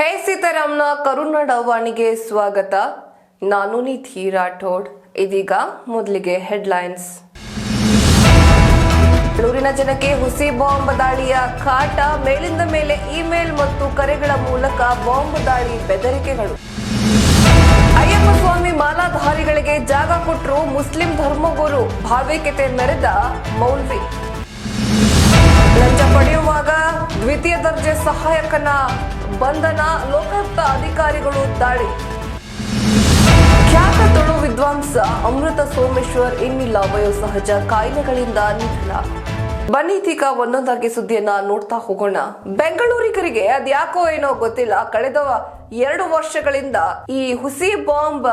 ಹೇ ಸೀತಾರಾಮ್ನ ಕರುಣ ಡವಾಣಿಗೆ ಸ್ವಾಗತ. ನಾನು ನಿಧಿ ರಾಠೋಡ್. ಇದೀಗ ಮೊದಲಿಗೆ ಹೆಡ್ಲೈನ್ಸ್. ಬೆಂಗಳೂರಿನ ಜನಕ್ಕೆ ಹುಸಿ ಬಾಂಬ್ ದಾಳಿಯ ಕಾಟ, ಮೇಲಿಂದ ಮೇಲೆ ಇಮೇಲ್ ಮತ್ತು ಕರೆಗಳ ಮೂಲಕ ಬಾಂಬ್ ದಾಳಿ ಬೆದರಿಕೆಗಳು. ಅಯ್ಯಪ್ಪ ಸ್ವಾಮಿ ಮಾಲಾಧಾರಿಗಳಿಗೆ ಜಾಗ ಕೊಟ್ಟರು ಮುಸ್ಲಿಂ ಧರ್ಮಗುರು. ಭಾವೈಕ್ಯತೆ ಮೆರೆದ ಮೌಲ್ವಿ. ಲಂಚ ಪಡೆಯುವಾಗ ದ್ವಿತೀಯ ದರ್ಜೆ ಸಹಾಯಕನ ಬಂಧನ ಲೋಕಾಯುಕ್ತ ಅಧಿಕಾರಿಗಳು ದಾಳಿ. ಖ್ಯಾತ ತುಳು ವಿದ್ವಾಂಸ ಅಮೃತ ಸೋಮೇಶ್ವರ್ ಇನ್ನಿಲ್ಲ ವಯೋಸಹಜ ಕಾಯಿಲೆಗಳಿಂದ ನಿಧನ. ಬನ್ನಿ ತೀಗ ಒಂದೊಂದಾಗಿ ಸುದ್ದಿಯನ್ನ ನೋಡ್ತಾ ಹೋಗೋಣ. ಬೆಂಗಳೂರಿಗರಿಗೆ ಅದ್ಯಾಕೋ ಏನೋ ಗೊತ್ತಿಲ್ಲ. ಕಳೆದ ಎರಡು ವರ್ಷಗಳಿಂದ ಈ ಹುಸಿ ಬಾಂಬ್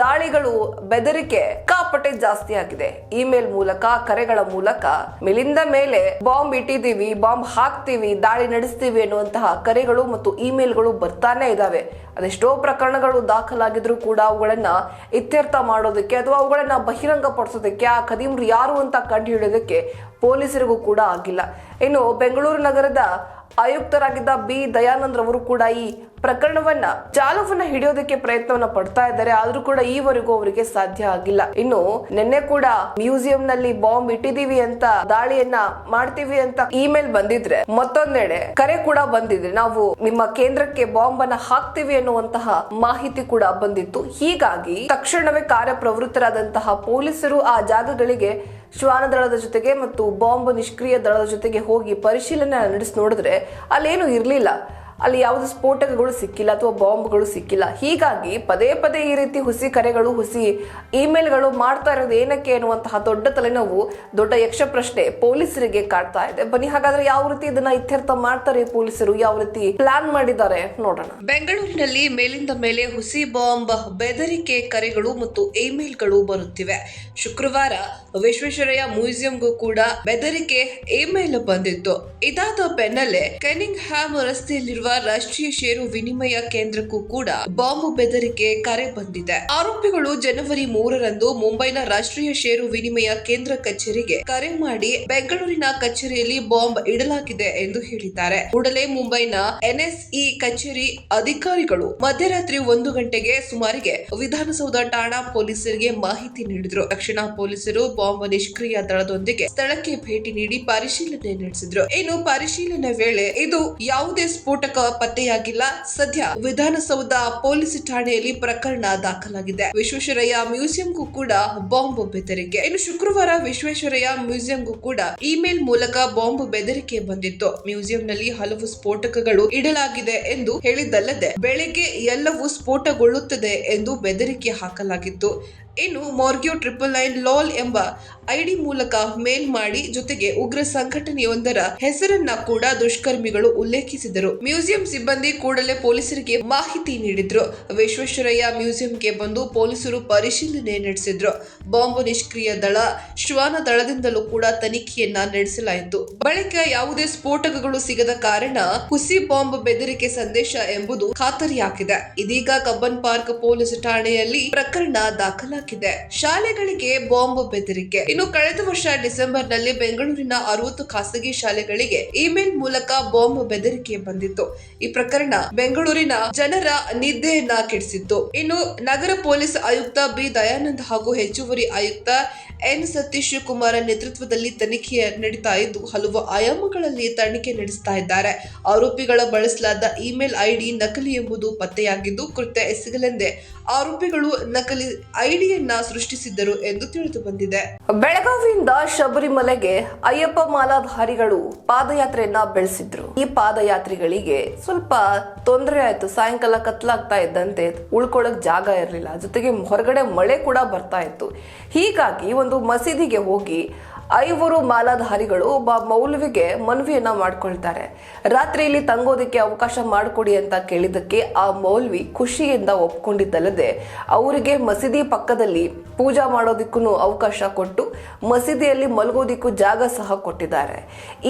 ದಾಳಿಗಳು ಬೆದರಿಕೆ ಕಾಪಟೆ ಜಾಸ್ತಿ ಆಗಿದೆ ಇಮೇಲ್ ಮೂಲಕ, ಕರೆಗಳ ಮೂಲಕ ಮೇಲಿಂದ ಮೇಲೆ ಬಾಂಬ್ ಇಟ್ಟಿದ್ದೀವಿ, ಬಾಂಬ್ ಹಾಕ್ತೀವಿ, ದಾಳಿ ನಡೆಸ್ತೀವಿ ಅನ್ನುವಂತಹ ಕರೆಗಳು ಮತ್ತು ಇಮೇಲ್ಗಳು ಬರ್ತಾನೆ ಇದಾವೆ. ಅದೆಷ್ಟೋ ಪ್ರಕರಣಗಳು ದಾಖಲಾಗಿದ್ರು ಕೂಡ ಅವುಗಳನ್ನ ಇತ್ಯರ್ಥ ಮಾಡೋದಕ್ಕೆ ಅಥವಾ ಅವುಗಳನ್ನ ಬಹಿರಂಗ ಪಡಿಸೋದಕ್ಕೆ ಆ ಕದೀಮ್ರು ಯಾರು ಅಂತ ಕಂಡು ಹಿಡಿಯೋದಕ್ಕೆ ಪೊಲೀಸರಿಗೂ ಕೂಡ ಆಗಿಲ್ಲ. ಇನ್ನು ಬೆಂಗಳೂರು ನಗರದ ಆಯುಕ್ತರಾಗಿದ್ದ ಬಿ. ದಯಾನಂದ್ ರವರು ಕೂಡ ಈ ಪ್ರಕರಣವನ್ನ ಜಾಲವನ್ನ ಹಿಡಿಯೋದಕ್ಕೆ ಪ್ರಯತ್ನವನ್ನ ಪಡ್ತಾ ಇದ್ದಾರೆ. ಆದ್ರೂ ಕೂಡ ಈವರೆಗೂ ಅವರಿಗೆ ಸಾಧ್ಯ ಆಗಿಲ್ಲ. ಇನ್ನು ನಿನ್ನೆ ಕೂಡ ಮ್ಯೂಸಿಯಂ ನಲ್ಲಿ ಬಾಂಬ್ ಇಟ್ಟಿದೀವಿ ಅಂತ ದಾಳಿಯನ್ನ ಮಾಡ್ತೀವಿ ಅಂತ ಇಮೇಲ್ ಬಂದಿದ್ರೆ ಮತ್ತೊಂದೆಡೆ ಕರೆ ಕೂಡ ಬಂದಿದ್ರೆ ನಾವು ನಿಮ್ಮ ಕೇಂದ್ರಕ್ಕೆ ಬಾಂಬ್ ಅನ್ನ ಹಾಕ್ತೀವಿ ಅನ್ನುವಂತಹ ಮಾಹಿತಿ ಕೂಡ ಬಂದಿತ್ತು. ಹೀಗಾಗಿ ತಕ್ಷಣವೇ ಕಾರ್ಯಪ್ರವೃತ್ತರಾದಂತಹ ಪೊಲೀಸರು ಆ ಜಾಗಗಳಿಗೆ ಶ್ವಾನ ದಳದ ಜೊತೆಗೆ ಮತ್ತು ಬಾಂಬ್ ನಿಷ್ಕ್ರಿಯ ದಳದ ಜೊತೆಗೆ ಹೋಗಿ ಪರಿಶೀಲನೆ ನಡೆಸಿ ನೋಡಿದ್ರೆ ಅಲ್ಲೇನು ಇರಲಿಲ್ಲ. ಅಲ್ಲಿ ಯಾವುದು ಸ್ಫೋಟಕಗಳು ಸಿಕ್ಕಿಲ್ಲ ಅಥವಾ ಬಾಂಬ್ಗಳು ಸಿಕ್ಕಿಲ್ಲ. ಹೀಗಾಗಿ ಪದೇ ಪದೇ ಈ ರೀತಿ ಹುಸಿ ಕರೆಗಳು, ಹುಸಿ ಇಮೇಲ್ಗಳು ಮಾಡ್ತಾ ಇರೋದು ಏನಕ್ಕೆ ಅನ್ನುವಂತಹ ದೊಡ್ಡ ತಲೆನೋವು, ದೊಡ್ಡ ಯಕ್ಷ ಪ್ರಶ್ನೆ ಪೊಲೀಸರಿಗೆ ಕಾಡ್ತಾ ಇದೆ. ಬನ್ನಿ, ಹಾಗಾದ್ರೆ ಯಾವ ರೀತಿ ಇದನ್ನ ಇತ್ಯರ್ಥ ಮಾಡ್ತಾರೆ ಪೊಲೀಸರು? ಯಾವ ರೀತಿ ಪ್ಲಾನ್ ಮಾಡಿದ್ದಾರೆ? ನೋಡೋಣ. ಬೆಂಗಳೂರಿನಲ್ಲಿ ಮೇಲಿಂದ ಮೇಲೆ ಹುಸಿ ಬಾಂಬ್, ಬೆದರಿಕೆ ಕರೆಗಳು ಮತ್ತು ಇಮೇಲ್ಗಳು ಬರುತ್ತಿವೆ. ಶುಕ್ರವಾರ ವಿಶ್ವೇಶ್ವರಯ್ಯ ಮ್ಯೂಸಿಯಂಗೂ ಕೂಡ ಬೆದರಿಕೆ ಇಮೇಲ್ ಬಂದಿತ್ತು. ಇದಾದ ಬೆನ್ನಲ್ಲೇ ಕೆನಿಂಗ್ ಹ್ಯಾಮ್ ರಸ್ತೆಯಲ್ಲಿರುವ ರಾಷ್ಟ್ರೀಯ ಷೇರು ವಿನಿಮಯ ಕೇಂದ್ರಕ್ಕೂ ಕೂಡ ಬಾಂಬ್ ಬೆದರಿಕೆ ಕರೆ ಬಂದಿದೆ. ಆರೋಪಿಗಳು ಜನವರಿ ಮೂರರಂದು ಮುಂಬೈನ ರಾಷ್ಟ್ರೀಯ ಷೇರು ವಿನಿಮಯ ಕೇಂದ್ರ ಕಚೇರಿಗೆ ಕರೆ ಮಾಡಿ ಬೆಂಗಳೂರಿನ ಕಚೇರಿಯಲ್ಲಿ ಬಾಂಬ್ ಇಡಲಾಗಿದೆ ಎಂದು ಹೇಳಿದ್ದಾರೆ. ಕೂಡಲೇ ಮುಂಬೈನ ಎನ್ಎಸ್ಇ ಕಚೇರಿ ಅಧಿಕಾರಿಗಳು ಮಧ್ಯರಾತ್ರಿ ಒಂದು ಗಂಟೆಗೆ ಸುಮಾರಿಗೆ ವಿಧಾನಸೌಧ ಠಾಣಾ ಪೊಲೀಸರಿಗೆ ಮಾಹಿತಿ ನೀಡಿದ್ರು. ತಕ್ಷಣ ಪೊಲೀಸರು ಬಾಂಬ್ ನಿಷ್ಕ್ರಿಯ ದಳದೊಂದಿಗೆ ಸ್ಥಳಕ್ಕೆ ಭೇಟಿ ನೀಡಿ ಪರಿಶೀಲನೆ ನಡೆಸಿದ್ರು. ಇನ್ನು ಪರಿಶೀಲನೆ ವೇಳೆ ಇದು ಯಾವುದೇ ಸ್ಫೋಟಕ ಪತ್ತೆಯಾಗಿಲ್ಲ ಸದ್ಯ ವಿಧಾನಸೌಧ ಪೊಲೀಸ್ ಠಾಣೆಯಲ್ಲಿ ಪ್ರಕರಣ ದಾಖಲಾಗಿದೆ. ವಿಶ್ವೇಶ್ವರಯ್ಯ ಮ್ಯೂಸಿಯಂಗೂ ಕೂಡ ಬಾಂಬ್ ಬೆದರಿಕೆ. ಇನ್ನು ಶುಕ್ರವಾರ ವಿಶ್ವೇಶ್ವರಯ್ಯ ಮ್ಯೂಸಿಯಂಗೂ ಕೂಡ ಇಮೇಲ್ ಮೂಲಕ ಬಾಂಬ್ ಬೆದರಿಕೆ ಬಂದಿತ್ತು. ಮ್ಯೂಸಿಯಂನಲ್ಲಿ ಹಲವು ಸ್ಫೋಟಕಗಳು ಇಡಲಾಗಿದೆ ಎಂದು ಹೇಳಿದ್ದಲ್ಲದೆ, ಬೆಳಗ್ಗೆ ಎಲ್ಲವೂ ಸ್ಫೋಟಗೊಳ್ಳುತ್ತದೆ ಎಂದು ಬೆದರಿಕೆ ಹಾಕಲಾಗಿತ್ತು. ಇನ್ನು ಮಾರ್ಗ್ಯೋ ಟ್ರಿಪಲ್ ನೈನ್ ಲಾಲ್ ಎಂಬ ಐಡಿ ಮೂಲಕ ಮೇಲ್ ಮಾಡಿ ಜೊತೆಗೆ ಉಗ್ರ ಸಂಘಟನೆಯೊಂದರ ಹೆಸರನ್ನ ಕೂಡ ದುಷ್ಕರ್ಮಿಗಳು ಉಲ್ಲೇಖಿಸಿದರು. ಮ್ಯೂಸಿಯಂ ಸಿಬ್ಬಂದಿ ಕೂಡಲೇ ಪೊಲೀಸರಿಗೆ ಮಾಹಿತಿ ನೀಡಿದ್ರು. ವಿಶ್ವೇಶ್ವರಯ್ಯ ಮ್ಯೂಸಿಯಂಗೆ ಬಂದು ಪೊಲೀಸರು ಪರಿಶೀಲನೆ ನಡೆಸಿದ್ರು. ಬಾಂಬ್ ನಿಷ್ಕ್ರಿಯ ದಳ ಶ್ವಾನ ದಳದಿಂದಲೂ ಕೂಡ ತನಿಖೆಯನ್ನ ನಡೆಸಲಾಯಿತು. ಬಳಿಕ ಯಾವುದೇ ಸ್ಫೋಟಕಗಳು ಸಿಗದ ಕಾರಣ ಹುಸಿ ಬಾಂಬ್ ಬೆದರಿಕೆ ಸಂದೇಶ ಎಂಬುದು ಖಾತರಿಯಾಗಿದೆ. ಇದೀಗ ಕಬ್ಬನ್ ಪಾರ್ಕ್ ಪೊಲೀಸ್ ಠಾಣೆಯಲ್ಲಿ ಪ್ರಕರಣ ದಾಖಲಾಗಿದೆ. ಶಾಲೆಗಳಿಗೆ ಬಾಂಬ್ ಬೆದರಿಕೆ. ಇನ್ನು ಕಳೆದ ವರ್ಷ ಡಿಸೆಂಬರ್ನಲ್ಲಿ ಬೆಂಗಳೂರಿನ ಅರವತ್ತು ಖಾಸಗಿ ಶಾಲೆಗಳಿಗೆ ಇಮೇಲ್ ಮೂಲಕ ಬಾಂಬ್ ಬೆದರಿಕೆ ಬಂದಿತ್ತು. ಈ ಪ್ರಕರಣ ಬೆಂಗಳೂರಿನ ಜನರ ನಿದ್ದೆಯನ್ನ ಕೆಡಿಸಿತ್ತು. ಇನ್ನು ನಗರ ಪೊಲೀಸ್ ಆಯುಕ್ತ ಬಿ. ದಯಾನಂದ್ ಹಾಗೂ ಹೆಚ್ಚುವರಿ ಆಯುಕ್ತ ಎನ್. ಸತೀಶ್ ಕುಮಾರ್ ನೇತೃತ್ವದಲ್ಲಿ ತನಿಖೆ ನಡೀತಾ ಇದ್ದು, ಹಲವು ಆಯಾಮಗಳಲ್ಲಿ ತನಿಖೆ ನಡೆಸ್ತಾ ಇದ್ದಾರೆ. ಆರೋಪಿಗಳ ಬಳಸಲಾದ ಇಮೇಲ್ ಐಡಿ ನಕಲಿ ಎಂಬುದು ಪತ್ತೆಯಾಗಿದ್ದು, ಕೃತ್ಯ ಎಸಗಲೆಂದೇ ಆರೋಪಿಗಳು ನಕಲಿ ಐಡಿಯನ್ನ ಸೃಷ್ಟಿಸಿದ್ದರು ಎಂದು ತಿಳಿದು ಬಂದಿದೆ. ಬೆಳಗಾವಿಯಿಂದ ಶಬರಿಮಲೆಗೆ ಅಯ್ಯಪ್ಪ ಮಾಲಾಧಾರಿಗಳು ಪಾದಯಾತ್ರೆಯನ್ನ ಬೆಳೆಸಿದ್ರು. ಈ ಪಾದಯಾತ್ರಿಗಳಿಗೆ ಸ್ವಲ್ಪ ತೊಂದರೆ ಆಯ್ತು. ಸಾಯಂಕಾಲ ಕತ್ಲಾಗ್ತಾ ಇದ್ದಂತೆ ಉಳ್ಕೊಳ್ಳಕ್ ಜಾಗ ಇರಲಿಲ್ಲ. ಜೊತೆಗೆ ಹೊರಗಡೆ ಮಳೆ ಕೂಡ ಬರ್ತಾ ಇತ್ತು. ಹೀಗಾಗಿ ಒಂದು ಮಸೀದಿಗೆ ಹೋಗಿ ಐವರು ಮಾಲಾಧಾರಿಗಳು ಒಬ್ಬ ಮೌಲ್ವಿಗೆ ಮನವಿಯನ್ನ ಮಾಡ್ಕೊಳ್ತಾರೆ. ರಾತ್ರಿಯಲ್ಲಿ ತಂಗೋದಕ್ಕೆ ಅವಕಾಶ ಮಾಡಿಕೊಡಿ ಅಂತ ಕೇಳಿದ್ದಕ್ಕೆ ಆ ಮೌಲ್ವಿ ಖುಷಿಯಿಂದ ಒಪ್ಕೊಂಡಿದ್ದಲ್ಲದೆ, ಅವರಿಗೆ ಮಸೀದಿ ಪಕ್ಕದಲ್ಲಿ ಪೂಜಾ ಮಾಡೋದಕ್ಕೂ ಅವಕಾಶ ಕೊಟ್ಟು ಮಸೀದಿಯಲ್ಲಿ ಮಲಗೋದಿಕ್ಕೂ ಜಾಗ ಸಹ ಕೊಟ್ಟಿದ್ದಾರೆ.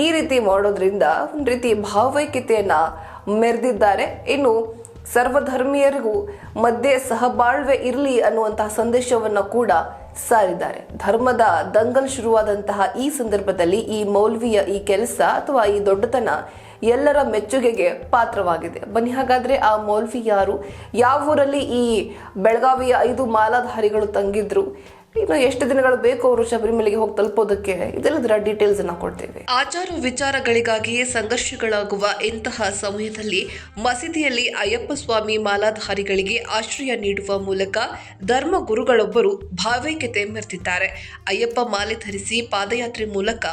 ಈ ರೀತಿ ಮಾಡೋದ್ರಿಂದ ಒಂದು ರೀತಿ ಭಾವೈಕ್ಯತೆಯನ್ನ ಮೆರೆದಿದ್ದಾರೆ. ಇನ್ನು ಸರ್ವಧರ್ಮೀಯರಿಗೂ ಮಧ್ಯೆ ಸಹಬಾಳ್ವೆ ಇರಲಿ ಅನ್ನುವಂತಹ ಸಂದೇಶವನ್ನ ಕೂಡ ಸಾರಿದ್ದಾರೆ. ಧರ್ಮದ ದಂಗಲ್ ಶುರುವಾದಂತಹ ಈ ಸಂದರ್ಭದಲ್ಲಿ ಈ ಮೌಲ್ವಿಯ ಈ ಕೆಲಸ ಅಥವಾ ಈ ದೊಡ್ಡತನ ಎಲ್ಲರ ಮೆಚ್ಚುಗೆಗೆ ಪಾತ್ರವಾಗಿದೆ. ಬನ್ನಿ, ಹಾಗಾದ್ರೆ ಆ ಮೌಲ್ವಿ ಯಾರು? ಯಾವ ಊರಲ್ಲಿ ಈ ಬೆಳಗಾವಿಯ ಐದು ಮಾಲಾಧಾರಿಗಳು ತಂಗಿದ್ರು? ಇನ್ನು ಎಷ್ಟು ದಿನಗಳು ಬೇಕು ಅವರು ಶಬರಿಮಲೆಗೆ ಹೋಗಿ ತಲುಪೋದಕ್ಕೆ? ಇದೆಲ್ಲದರ ಡೀಟೇಲ್ಸ್ ಅನ್ನ ಕೊಡ್ತೇವೆ. ಆಚಾರ ವಿಚಾರಗಳಿಗಾಗಿಯೇ ಸಂಘರ್ಷಗಳಾಗುವ ಇಂತಹ ಸಮಯದಲ್ಲಿ ಮಸೀದಿಯಲ್ಲಿ ಅಯ್ಯಪ್ಪ ಸ್ವಾಮಿ ಮಾಲಾಧಾರಿಗಳಿಗೆ ಆಶ್ರಯ ನೀಡುವ ಮೂಲಕ ಧರ್ಮ ಗುರುಗಳೊಬ್ಬರು ಭಾವೈಕ್ಯತೆ ಮೆರೆದಿದ್ದಾರೆ. ಅಯ್ಯಪ್ಪ ಮಾಲೆ ಧರಿಸಿ ಪಾದಯಾತ್ರೆ ಮೂಲಕ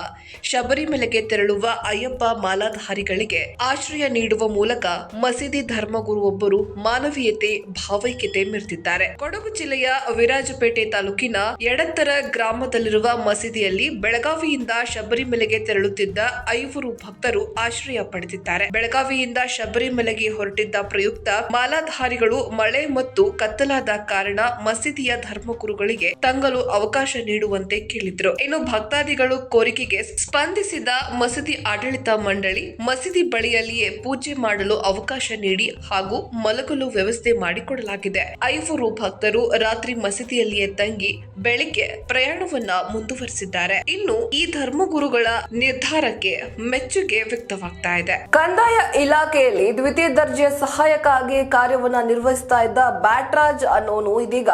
ಶಬರಿಮಲೆಗೆ ತೆರಳುವ ಅಯ್ಯಪ್ಪ ಮಾಲಾಧಾರಿಗಳಿಗೆ ಆಶ್ರಯ ನೀಡುವ ಮೂಲಕ ಮಸೀದಿ ಧರ್ಮಗುರು ಒಬ್ಬರು ಮಾನವೀಯತೆ, ಭಾವೈಕ್ಯತೆ ಮೆರೆದಿದ್ದಾರೆ. ಕೊಡಗು ಜಿಲ್ಲೆಯ ವಿರಾಜಪೇಟೆ ತಾಲೂಕಿನ ಎಡತ್ತರ ಗ್ರಾಮದಲ್ಲಿರುವ ಮಸೀದಿಯಲ್ಲಿ ಬೆಳಗಾವಿಯಿಂದ ಶಬರಿಮಲೆಗೆ ತೆರಳುತ್ತಿದ್ದ ಐವರು ಭಕ್ತರು ಆಶ್ರಯ ಪಡೆದಿದ್ದಾರೆ. ಬೆಳಗಾವಿಯಿಂದ ಶಬರಿಮಲೆಗೆ ಹೊರಟಿದ್ದ ಪ್ರಯುಕ್ತ ಮಾಲಾಧಾರಿಗಳು ಮಳೆ ಮತ್ತು ಕತ್ತಲಾದ ಕಾರಣ ಮಸೀದಿಯ ಧರ್ಮಗುರುಗಳಿಗೆ ತಂಗಲು ಅವಕಾಶ ನೀಡುವಂತೆ ಕೇಳಿದ್ರು. ಇನ್ನು ಭಕ್ತಾದಿಗಳು ಕೋರಿಕೆಗೆ ಸ್ಪಂದಿಸಿದ ಮಸೀದಿ ಆಡಳಿತ ಮಂಡಳಿ ಮಸೀದಿ ಬಳಿಯಲ್ಲಿಯೇ ಪೂಜೆ ಮಾಡಲು ಅವಕಾಶ ನೀಡಿ ಹಾಗೂ ಮಲಗಲು ವ್ಯವಸ್ಥೆ ಮಾಡಿಕೊಡಲಾಗಿದೆ. ಐವರು ಭಕ್ತರು ರಾತ್ರಿ ಮಸೀದಿಯಲ್ಲಿಯೇ ತಂಗಿ ಬೆಳಿಗ್ಗೆ ಪ್ರಯಾಣವನ್ನ ಮುಂದುವರಿಸಿದ್ದಾರೆ. ಇನ್ನು ಈ ಧರ್ಮಗುರುಗಳ ನಿರ್ಧಾರಕ್ಕೆ ಮೆಚ್ಚುಗೆ ವ್ಯಕ್ತವಾಗ್ತಾ ಇದೆ. ಕಂದಾಯ ಇಲಾಖೆಯಲ್ಲಿ ದ್ವಿತೀಯ ದರ್ಜೆಯ ಸಹಾಯಕ ಆಗಿ ಕಾರ್ಯವನ್ನ ನಿರ್ವಹಿಸ್ತಾ ಇದ್ದ ಬ್ಯಾಟ್ರಾಜ್ ಅನ್ನೋನು ಇದೀಗ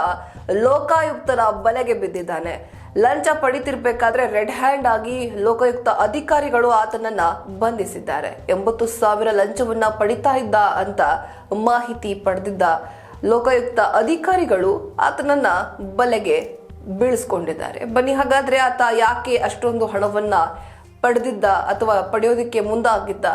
ಲೋಕಾಯುಕ್ತರ ಬಲೆಗೆ ಬಿದ್ದಿದ್ದಾನೆ. ಲಂಚ ಪಡಿತಿರ್ಬೇಕಾದ್ರೆ ರೆಡ್ ಹ್ಯಾಂಡ್ ಆಗಿ ಲೋಕಾಯುಕ್ತ ಅಧಿಕಾರಿಗಳು ಆತನನ್ನ ಬಂಧಿಸಿದ್ದಾರೆ. ಎಂಬತ್ತು ಸಾವಿರ ಲಂಚವನ್ನ ಪಡಿತಾ ಇದ್ದ ಅಂತ ಮಾಹಿತಿ ಪಡೆದಿದ್ದ ಲೋಕಾಯುಕ್ತ ಅಧಿಕಾರಿಗಳು ಆತನನ್ನ ಬಲೆಗೆ ಬೀಳಿಸ್ಕೊಂಡಿದ್ದಾರೆ. ಬನ್ನಿ, ಹಾಗಾದ್ರೆ ಆತ ಯಾಕೆ ಅಷ್ಟೊಂದು ಹಣವನ್ನ ಪಡೆದಿದ್ದ ಅಥವಾ ಪಡೆಯೋದಕ್ಕೆ ಮುಂದಾಗಿದ್ದ?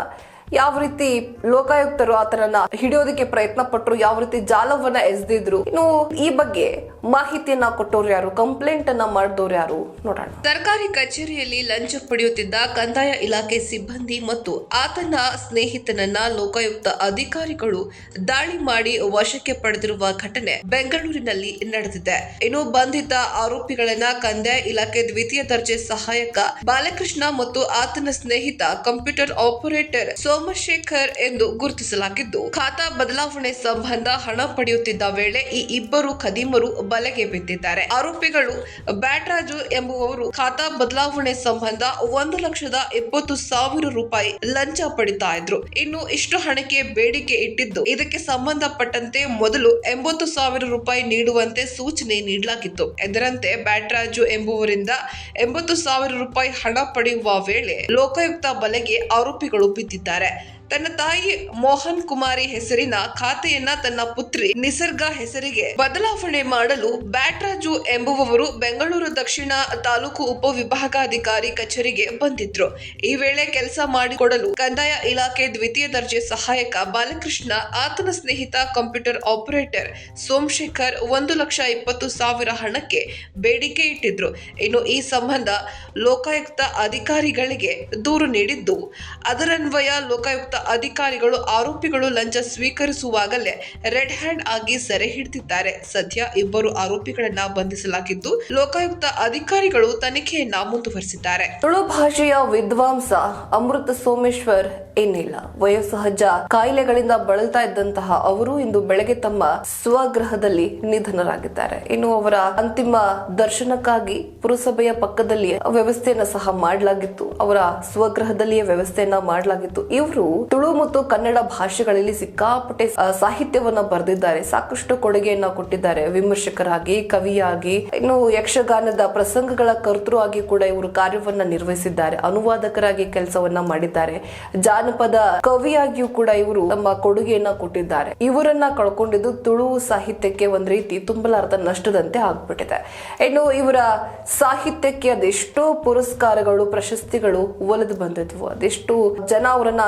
ಯಾವ ರೀತಿ ಲೋಕಾಯುಕ್ತರು ಆತನನ್ನ ಹಿಡಿಯೋದಕ್ಕೆ ಪ್ರಯತ್ನ ಪಟ್ಟರು ಯಾವ ರೀತಿ ಜಾಲವನ್ನ ಎಸೆದಿದ್ರು? ಇನ್ನು ಈ ಬಗ್ಗೆ ಮಾಹಿತಿಯನ್ನ ಕೊಟ್ಟವ್ರು ಯಾರು? ಕಂಪ್ಲೇಂಟ್ ಅನ್ನ ಮಾಡಿದವ್ರು ಯಾರು? ನೋಡೋಣ. ಸರ್ಕಾರಿ ಕಚೇರಿಯಲ್ಲಿ ಲಂಚ ಪಡೆಯುತ್ತಿದ್ದ ಕಂದಾಯ ಇಲಾಖೆ ಸಿಬ್ಬಂದಿ ಮತ್ತು ಆತನ ಸ್ನೇಹಿತನನ್ನ ಲೋಕಾಯುಕ್ತ ಅಧಿಕಾರಿಗಳು ದಾಳಿ ಮಾಡಿ ವಶಕ್ಕೆ ಪಡೆದಿರುವ ಘಟನೆ ಬೆಂಗಳೂರಿನಲ್ಲಿ ನಡೆದಿದೆ. ಇನ್ನು ಬಂಧಿತ ಆರೋಪಿಗಳನ್ನ ಕಂದಾಯ ಇಲಾಖೆ ದ್ವಿತೀಯ ದರ್ಜೆ ಸಹಾಯಕ ಬಾಲಕೃಷ್ಣ ಮತ್ತು ಆತನ ಸ್ನೇಹಿತ ಕಂಪ್ಯೂಟರ್ ಆಪರೇಟರ್ ಸೋಮಶೇಖರ್ ಎಂದು ಗುರುತಿಸಲಾಗಿದ್ದು, ಖಾತಾ ಬದಲಾವಣೆ ಸಂಬಂಧ ಹಣ ಪಡೆಯುತ್ತಿದ್ದ ವೇಳೆ ಈ ಇಬ್ಬರು ಖದೀಮರು ಬಲೆಗೆ ಬಿದ್ದಿದ್ದಾರೆ. ಆರೋಪಿಗಳು ಬ್ಯಾಟ್ರಾಜು ಎಂಬುವವರು ಖಾತಾ ಬದಲಾವಣೆ ಸಂಬಂಧ ಒಂದು ಲಕ್ಷದ ಇಪ್ಪತ್ತು ಸಾವಿರ ರೂಪಾಯಿ ಲಂಚ ಪಡಿತಾ ಇದ್ರು. ಇನ್ನು ಇಷ್ಟು ಹಣಕ್ಕೆ ಬೇಡಿಕೆ ಇಟ್ಟಿದ್ದು. ಇದಕ್ಕೆ ಸಂಬಂಧಪಟ್ಟಂತೆ ಮೊದಲು ಎಂಬತ್ತು ಸಾವಿರ ರೂಪಾಯಿ ನೀಡುವಂತೆ ಸೂಚನೆ ನೀಡಲಾಗಿತ್ತು. ಇದರಂತೆ ಬ್ಯಾಟ್ರಾಜು ಎಂಬುವರಿಂದ ಎಂಬತ್ತು ಸಾವಿರ ರೂಪಾಯಿ ಹಣ ಪಡೆಯುವ ವೇಳೆ ಲೋಕಾಯುಕ್ತ ಬಲೆಗೆ ಆರೋಪಿಗಳು ಬಿದ್ದಿದ್ದಾರೆ. ತನ್ನ ತಾಯಿ ಮೋಹನ್ ಕುಮಾರಿ ಹೆಸರಿನ ಖಾತೆಯನ್ನ ತನ್ನ ಪುತ್ರಿ ನಿಸರ್ಗ ಹೆಸರಿಗೆ ಬದಲಾವಣೆ ಮಾಡಲು ಬ್ಯಾಟ್ರಾಜು ಎಂಬುವವರು ಬೆಂಗಳೂರು ದಕ್ಷಿಣ ತಾಲೂಕು ಉಪವಿಭಾಗಾಧಿಕಾರಿ ಕಚೇರಿಗೆ ಬಂದಿದ್ರು. ಈ ವೇಳೆ ಕೆಲಸ ಮಾಡಿಕೊಡಲು ಕಂದಾಯ ಇಲಾಖೆ ದ್ವಿತೀಯ ದರ್ಜೆ ಸಹಾಯಕ ಬಾಲಕೃಷ್ಣ, ಆತನ ಸ್ನೇಹಿತ ಕಂಪ್ಯೂಟರ್ ಆಪರೇಟರ್ ಸೋಮಶೇಖರ್ ಒಂದು ಲಕ್ಷ ಇಪ್ಪತ್ತು ಸಾವಿರ ಹಣಕ್ಕೆ ಬೇಡಿಕೆ ಇಟ್ಟಿದ್ರು. ಇನ್ನು ಈ ಸಂಬಂಧ ಲೋಕಾಯುಕ್ತ ಅಧಿಕಾರಿಗಳಿಗೆ ದೂರು ನೀಡಿದ್ದು. ಅದರನ್ವಯ ಲೋಕಾಯುಕ್ತ ಅಧಿಕಾರಿಗಳು ಆರೋಪಿಗಳು ಲಂಚ ಸ್ವೀಕರಿಸುವಾಗಲೇ ರೆಡ್ ಹ್ಯಾಂಡ್ ಆಗಿ ಸೆರೆ ಹಿಡಿದಿದ್ದಾರೆ. ಸದ್ಯ ಇಬ್ಬರು ಆರೋಪಿಗಳನ್ನ ಬಂಧಿಸಲಾಗಿದ್ದು, ಲೋಕಾಯುಕ್ತ ಅಧಿಕಾರಿಗಳು ತನಿಖೆಯನ್ನ ಮುಂದುವರೆಸಿದ್ದಾರೆ. ತುಳು ಭಾಷೆಯ ವಿದ್ವಾಂಸ ಅಮೃತ ಸೋಮೇಶ್ವರ್ ಏನಿಲ್ಲ ವಯೋಸಹಜ ಕಾಯಿಲೆಗಳಿಂದ ಬಳಲ್ತಾ ಇದ್ದಂತಹ ಅವರು ಇಂದು ಬೆಳಗ್ಗೆ ತಮ್ಮ ಸ್ವಗೃಹದಲ್ಲಿ ನಿಧನರಾಗಿದ್ದಾರೆ. ಇನ್ನು ಅವರ ಅಂತಿಮ ದರ್ಶನಕ್ಕಾಗಿ ಪುರಸಭೆಯ ಪಕ್ಕದಲ್ಲಿ ವ್ಯವಸ್ಥೆಯನ್ನ ಸಹ ಮಾಡಲಾಗಿತ್ತು. ಅವರ ಸ್ವಗೃಹದಲ್ಲಿಯೇ ವ್ಯವಸ್ಥೆಯನ್ನ ಮಾಡಲಾಗಿತ್ತು. ಇವರು ತುಳು ಮತ್ತು ಕನ್ನಡ ಭಾಷೆಗಳಲ್ಲಿ ಸಿಕ್ಕಾಪಟ್ಟೆ ಸಾಹಿತ್ಯವನ್ನ ಬರೆದಿದ್ದಾರೆ. ಸಾಕಷ್ಟು ಕೊಡುಗೆಯನ್ನ ಕೊಟ್ಟಿದ್ದಾರೆ ವಿಮರ್ಶಕರಾಗಿ, ಕವಿಯಾಗಿ. ಇನ್ನು ಯಕ್ಷಗಾನದ ಪ್ರಸಂಗಗಳ ಕರ್ತೃ ಆಗಿ ಕೂಡ ಇವರು ಕಾರ್ಯವನ್ನ ನಿರ್ವಹಿಸಿದ್ದಾರೆ. ಅನುವಾದಕರಾಗಿ ಕೆಲಸವನ್ನ ಮಾಡಿದ್ದಾರೆ. ಜಾನಪದ ಕವಿಯಾಗಿಯೂ ಕೂಡ ಇವರು ತಮ್ಮ ಕೊಡುಗೆಯನ್ನ ಕೊಟ್ಟಿದ್ದಾರೆ. ಇವರನ್ನ ಕಳ್ಕೊಂಡಿದ್ದು ತುಳು ಸಾಹಿತ್ಯಕ್ಕೆ ಒಂದ್ ರೀತಿ ತುಂಬಲಾರದ ನಷ್ಟದಂತೆ ಆಗ್ಬಿಟ್ಟಿದೆ. ಇನ್ನು ಇವರ ಸಾಹಿತ್ಯಕ್ಕೆ ಅದೆಷ್ಟೋ ಪುರಸ್ಕಾರಗಳು, ಪ್ರಶಸ್ತಿಗಳು ಒಲಿದು ಬಂದಿದ್ವು. ಅದೆಷ್ಟು ಜನ ಅವರನ್ನ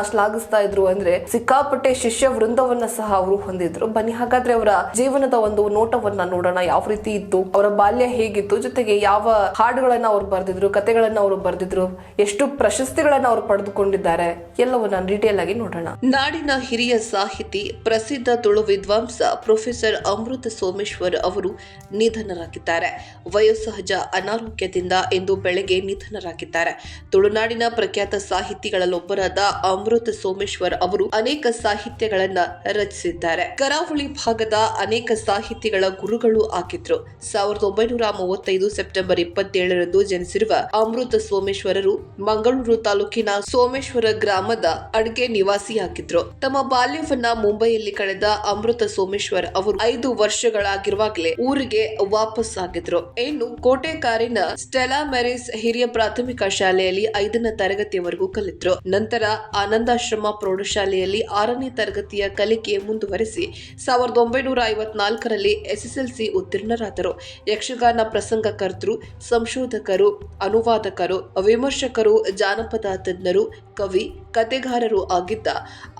ಶ್ಲಾಘಿಸ್ತಾ ಇದ್ರು ಅಂದ್ರೆ ಸಿಕ್ಕಾಪಟ್ಟೆ ಶಿಷ್ಯ ವೃಂದವನ್ನ ಸಹ ಅವರು ಹೊಂದಿದ್ರು. ಬನ್ನಿ, ಹಾಗಾದ್ರೆ ಅವರ ಜೀವನದ ಒಂದು ನೋಟವನ್ನ ನೋಡೋಣ. ಯಾವ ರೀತಿ ಇತ್ತು ಅವರ ಬಾಲ್ಯ ಹೇಗಿತ್ತು, ಜೊತೆಗೆ ಯಾವ ಹಾಡುಗಳನ್ನ ಅವ್ರು ಬರೆದಿದ್ರು, ಕತೆಗಳನ್ನ ಅವರು ಬರೆದಿದ್ರು, ಎಷ್ಟು ಪ್ರಶಸ್ತಿಗಳನ್ನ ಅವರು ಪಡೆದುಕೊಂಡಿದ್ದಾರೆ, ಎಲ್ಲವನ್ನ ಡೀಟೇಲ್ ಆಗಿ ನೋಡೋಣ. ನಾಡಿನ ಹಿರಿಯ ಸಾಹಿತಿ, ಪ್ರಸಿದ್ಧ ತುಳು ವಿದ್ವಾಂಸ ಪ್ರೊಫೆಸರ್ ಅಮೃತ ಸೋಮೇಶ್ವರ್ ಅವರು ನಿಧನರಾಗಿದ್ದಾರೆ. ವಯೋಸಹಜ ಅನಾರೋಗ್ಯದಿಂದ ಇಂದು ಬೆಳಗ್ಗೆ ನಿಧನರಾಗಿದ್ದಾರೆ. ತುಳುನಾಡಿನ ಪ್ರಖ್ಯಾತ ಸಾಹಿತಿಗಳಲ್ಲೊಬ್ಬರಾದ ಅಮೃತ ಸೋಮೇಶ್ವರ್ ಅವರು ಅನೇಕ ಸಾಹಿತ್ಯಗಳನ್ನ ರಚಿಸಿದ್ದಾರೆ. ಕರಾವಳಿ ಭಾಗದ ಅನೇಕ ಸಾಹಿತಿಗಳ ಗುರುಗಳು ಆಗಿದ್ರು. ಸಾವಿರದ ಒಂಬೈನೂರ ಮೂವತ್ತೈದು ಸೆಪ್ಟೆಂಬರ್ ಇಪ್ಪತ್ತೇಳರಂದು ಜನಿಸಿರುವ ಅಮೃತ ಸೋಮೇಶ್ವರರು ಮಂಗಳೂರು ತಾಲೂಕಿನ ಸೋಮೇಶ್ವರ ಗ್ರಾಮದ ಅಡ್ಗೆ ನಿವಾಸಿಯಾಗಿದ್ರು. ತಮ್ಮ ಬಾಲ್ಯವನ್ನ ಮುಂಬೈಯಲ್ಲಿ ಕಳೆದ ಅಮೃತ ಸೋಮೇಶ್ವರ್ ಅವರು ಐದು ವರ್ಷಗಳಾಗಿರುವಾಗಲೇ ಊರಿಗೆ ವಾಪಸ್ ಆಗಿದ್ರು. ಇನ್ನು ಕೋಟೆಕಾರಿನ ಸ್ಟೆಲಾ ಮೆರಿಸ್ ಹಿರಿಯ ಪ್ರಾಥಮಿಕ ಶಾಲೆಯಲ್ಲಿ ಐದನೇ ತರಗತಿಯವರೆಗೂ ಕಲಿತರು. ನಂತರ ಆನಂದಾಶ್ರಮ ಪ್ರೌಢಶಾಲೆಯಲ್ಲಿ ಆರನೇ ತರಗತಿಯ ಕಲಿಕೆ ಮುಂದುವರೆಸಿ ಸಾವಿರದ ಒಂಬೈನೂರ ಐವತ್ನಾಲ್ಕರಲ್ಲಿ ಎಸ್ಎಸ್ಎಲ್ಸಿ ಉತ್ತೀರ್ಣರಾದರು. ಯಕ್ಷಗಾನ ಪ್ರಸಂಗಕರ್ತರು ಸಂಶೋಧಕರು, ಅನುವಾದಕರು, ವಿಮರ್ಶಕರು, ಜಾನಪದ ತಜ್ಞರು, ಕವಿ ಕತೆಗಾರರು ಆಗಿದ್ದ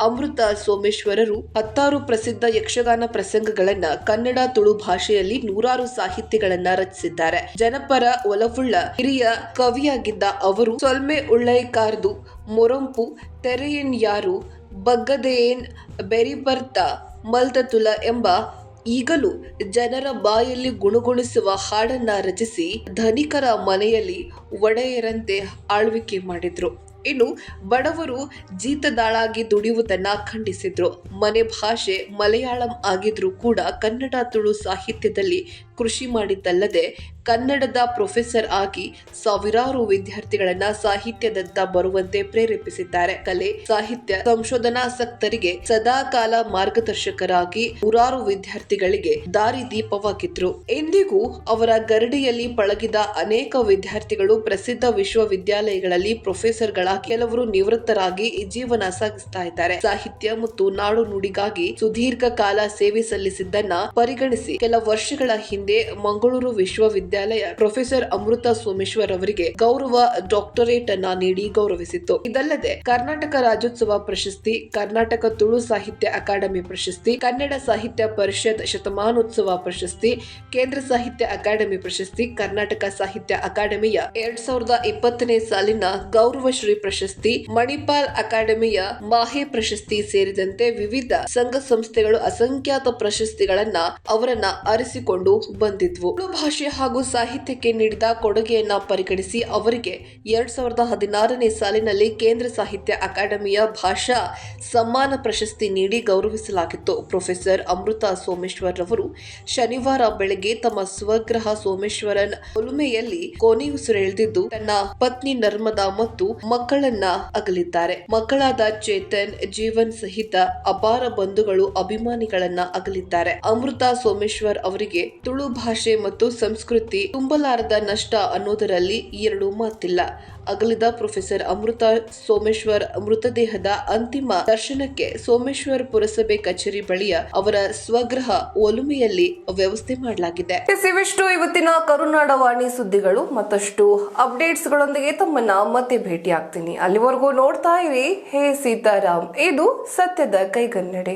ಅಮೃತ ಸೋಮೇಶ್ವರರು ಹತ್ತಾರು ಪ್ರಸಿದ್ಧ ಯಕ್ಷಗಾನ ಪ್ರಸಂಗಗಳನ್ನ ಕನ್ನಡ ತುಳು ಭಾಷೆಯಲ್ಲಿ ನೂರಾರು ಸಾಹಿತ್ಯಗಳನ್ನ ರಚಿಸಿದ್ದಾರೆ. ಜನಪರ ಒಲವುಳ್ಳ ಹಿರಿಯ ಕವಿಯಾಗಿದ್ದ ಅವರು ಸೊಲ್ಮೆ ಉಳ್ಳೈಕಾರ್ದು, ಮೊರಂಪು ತೆರೆಯನ್ ಯಾರು? ಬಗ್ಗದೆಯೇನ್ ಬೆರಿಬರ್ತ ಮಲ್ದತುಲ ಎಂಬ ಈಗಲೂ ಜನರ ಬಾಯಲ್ಲಿ ಗುಣಗುಣಿಸುವ ಹಾಡನ್ನ ರಚಿಸಿ ಧನಿಕರ ಮನೆಯಲ್ಲಿ ಒಡೆಯರಂತೆ ಆಳ್ವಿಕೆ ಮಾಡಿದ್ರು. ಇನ್ನು ಬಡವರು ಜೀತದಾಳಾಗಿ ದುಡಿಯುವುದನ್ನ ಖಂಡಿಸಿದ್ರು. ಮನೆ ಭಾಷೆ ಮಲಯಾಳಂ ಆಗಿದ್ರೂ ಕೂಡ ಕನ್ನಡ ತುಳು ಸಾಹಿತ್ಯದಲ್ಲಿ ಕೃಷಿ ಮಾಡಿದ್ದಲ್ಲದೆ ಕನ್ನಡದ ಪ್ರೊಫೆಸರ್ ಆಗಿ ಸಾವಿರಾರು ವಿದ್ಯಾರ್ಥಿಗಳನ್ನ ಸಾಹಿತ್ಯದತ್ತ ಬರುವಂತೆ ಪ್ರೇರೇಪಿಸಿದ್ದಾರೆ. ಕಲೆ, ಸಾಹಿತ್ಯ ಸಂಶೋಧನಾಸಕ್ತರಿಗೆ ಸದಾ ಕಾಲ ಮಾರ್ಗದರ್ಶಕರಾಗಿ ನೂರಾರು ವಿದ್ಯಾರ್ಥಿಗಳಿಗೆ ದಾರಿದೀಪವಾಗಿದ್ರು ಎಂದಿಗೂ ಅವರ ಗರಡಿಯಲ್ಲಿ ಪಳಗಿದ ಅನೇಕ ವಿದ್ಯಾರ್ಥಿಗಳು ಪ್ರಸಿದ್ಧ ವಿಶ್ವವಿದ್ಯಾಲಯಗಳಲ್ಲಿ ಪ್ರೊಫೆಸರ್ಗಳಾಗಿ ಕೆಲವರು ನಿವೃತ್ತರಾಗಿ ಜೀವನ ಸಾಗಿಸ್ತಾ ಇದ್ದಾರೆ. ಸಾಹಿತ್ಯ ಮತ್ತು ನಾಡು ನುಡಿಗಾಗಿ ಸುದೀರ್ಘ ಕಾಲ ಸೇವೆ ಸಲ್ಲಿಸಿದ್ದನ್ನ ಪರಿಗಣಿಸಿ ಕೆಲ ವರ್ಷಗಳ ಹಿಂದೆ ಮಂಗಳೂರು ವಿಶ್ವವಿದ್ಯಾಲಯ ಪ್ರೊಫೆಸರ್ ಅಮೃತ ಸೋಮೇಶ್ವರ್ ಅವರಿಗೆ ಗೌರವ ಡಾಕ್ಟರೇಟ್ ಅನ್ನ ನೀಡಿ ಗೌರವಿಸಿತ್ತು. ಇದಲ್ಲದೆ ಕರ್ನಾಟಕ ರಾಜ್ಯೋತ್ಸವ ಪ್ರಶಸ್ತಿ, ಕರ್ನಾಟಕ ತುಳು ಸಾಹಿತ್ಯ ಅಕಾಡೆಮಿ ಪ್ರಶಸ್ತಿ, ಕನ್ನಡ ಸಾಹಿತ್ಯ ಪರಿಷತ್ ಶತಮಾನೋತ್ಸವ ಪ್ರಶಸ್ತಿ, ಕೇಂದ್ರ ಸಾಹಿತ್ಯ ಅಕಾಡೆಮಿ ಪ್ರಶಸ್ತಿ, ಕರ್ನಾಟಕ ಸಾಹಿತ್ಯ ಅಕಾಡೆಮಿಯ ಎರಡ್ ಸಾವಿರದ ಇಪ್ಪತ್ತನೇ ಸಾಲಿನ ಗೌರವಶ್ರೀ ಪ್ರಶಸ್ತಿ, ಮಣಿಪಾಲ್ ಅಕಾಡೆಮಿಯ ಮಾಹೆ ಪ್ರಶಸ್ತಿ ಸೇರಿದಂತೆ ವಿವಿಧ ಸಂಘ ಸಂಸ್ಥೆಗಳು ಅಸಂಖ್ಯಾತ ಪ್ರಶಸ್ತಿಗಳನ್ನ ಅವರನ್ನ ಅರಿಸಿಕೊಂಡು ಬಂದಿದ್ವು. ಭಾಷೆ ಹಾಗೂ ಸಾಹಿತ್ಯಕ್ಕೆ ನೀಡಿದ ಕೊಡುಗೆಯನ್ನ ಪರಿಗಣಿಸಿ ಅವರಿಗೆ ಎರಡ್ ಸಾವಿರದ ಹದಿನಾರನೇ ಸಾಲಿನಲ್ಲಿ ಕೇಂದ್ರ ಸಾಹಿತ್ಯ ಅಕಾಡೆಮಿಯ ಭಾಷಾ ಸಮ್ಮಾನ ಪ್ರಶಸ್ತಿ ನೀಡಿ ಗೌರವಿಸಲಾಗಿತ್ತು. ಪ್ರೊಫೆಸರ್ ಅಮೃತ ಸೋಮೇಶ್ವರ್ ಅವರು ಶನಿವಾರ ಬೆಳಗ್ಗೆ ತಮ್ಮ ಸ್ವಗ್ರಹ ಸೋಮೇಶ್ವರನ್ ಒಲುಮೆಯಲ್ಲಿ ಕೊನೆಯುಸಿರೆಳೆದಿದ್ದು, ತನ್ನ ಪತ್ನಿ ನರ್ಮದಾ ಮತ್ತು ಮಕ್ಕಳನ್ನ ಅಗಲಿದ್ದಾರೆ. ಮಕ್ಕಳಾದ ಚೇತನ್, ಜೀವನ್ ಸಹಿತ ಅಪಾರ ಬಂಧುಗಳು, ಅಭಿಮಾನಿಗಳನ್ನ ಅಗಲಿದ್ದಾರೆ. ಅಮೃತ ಸೋಮೇಶ್ವರ್ ಅವರಿಗೆ ತುಳು ಭಾಷೆ ಮತ್ತು ಸಂಸ್ಕೃತಿ ತುಂಬಲಾರದ ನಷ್ಟ ಅನ್ನೋದರಲ್ಲಿ ಎರಡು ಮಾತಿಲ್ಲ. ಅಗಲಿದ ಪ್ರೊಫೆಸರ್ ಅಮೃತ ಸೋಮೇಶ್ವರ್ ಮೃತದೇಹದ ಅಂತಿಮ ದರ್ಶನಕ್ಕೆ ಸೋಮೇಶ್ವರ್ ಪುರಸಭೆ ಕಚೇರಿ ಬಳಿಯ ಅವರ ಸ್ವಗೃಹ ಒಲುಮೆಯಲ್ಲಿ ವ್ಯವಸ್ಥೆ ಮಾಡಲಾಗಿದೆ. ಇವಿಷ್ಟು ಇವತ್ತಿನ ಕರುನಾಡ ವಾಣಿ ಸುದ್ದಿಗಳು, ಮತ್ತಷ್ಟು ಅಪ್ಡೇಟ್ಸ್ ಗಳೊಂದಿಗೆ ತಮ್ಮನ್ನ ಮತ್ತೆ ಭೇಟಿ ಆಗ್ತೀನಿ ಅಲ್ಲಿವರೆಗೂ ನೋಡ್ತಾ ಇರಿ, ಹೇ ಸೀತಾರಾಮ್. ಇದು ಸತ್ಯದ ಕೈಗನ್ನಡೆ.